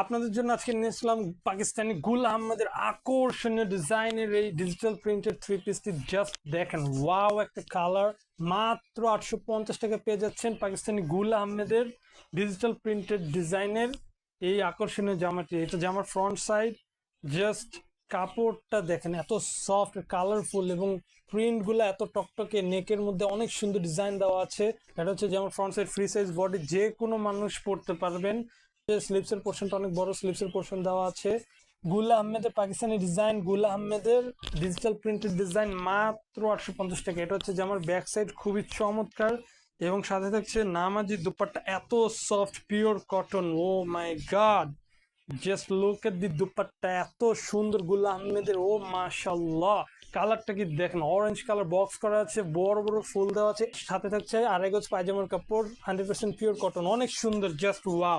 আপনাদের জন্য আজকে নিয়ে এসলাম পাকিস্তানি গুল আহমেদের আকর্ষণীয় ডিজাইনের এই ডিজিটাল প্রিন্টেড থ্রি পিসটি জাস্ট দেখেন ওয়াও একটা কালার মাত্র আটশো পঞ্চাশ টাকা পেয়ে যাচ্ছেন পাকিস্তানি গুল আহমেদের ডিজিটাল প্রিন্টেড ডিজাইনের এই আকর্ষণীয় জামাটি, এটা জামার ফ্রন্ট সাইড জাস্ট কাপড়টা দেখেন, এত সফট কালারফুল এবং প্রিন্টগুলো এত টকটকে নেকের মধ্যে অনেক সুন্দর ডিজাইন দেওয়া আছে। এটা হচ্ছে যেমন front side free size body যে কোনো মানুষ পড়তে পারবেন। স্লিপসের পোর্শনটা অনেক বড় স্লিপসের পোর্শন দেওয়া আছে। গুলা আহমেদের পাকিস্তানি ডিজাইনগুলা আহমেদের ডিজিটাল প্রিন্টেড ডিজাইন মাত্র আটশো পঞ্চাশ টাকা। এটা হচ্ছে যে আমার ব্যাক সাইড খুবই চমৎকার এবং সাথে থাকছে নামাজি দুপাট্টা এত soft pure cotton o my god just look at the dupatta, এত সুন্দরগুলা আহমেদের। ও মাশাল্লাহ কালারটা কি দেখেন অরেঞ্জ কালার বক্স করা আছে, বড় বড় ফুল দেওয়া আছে। সাথে থাকছে আড়াই গজ পায়জামার কাপড় হান্ড্রেড পার্সেন্ট পিওর কটন অনেক সুন্দর জাস্ট ওয়াও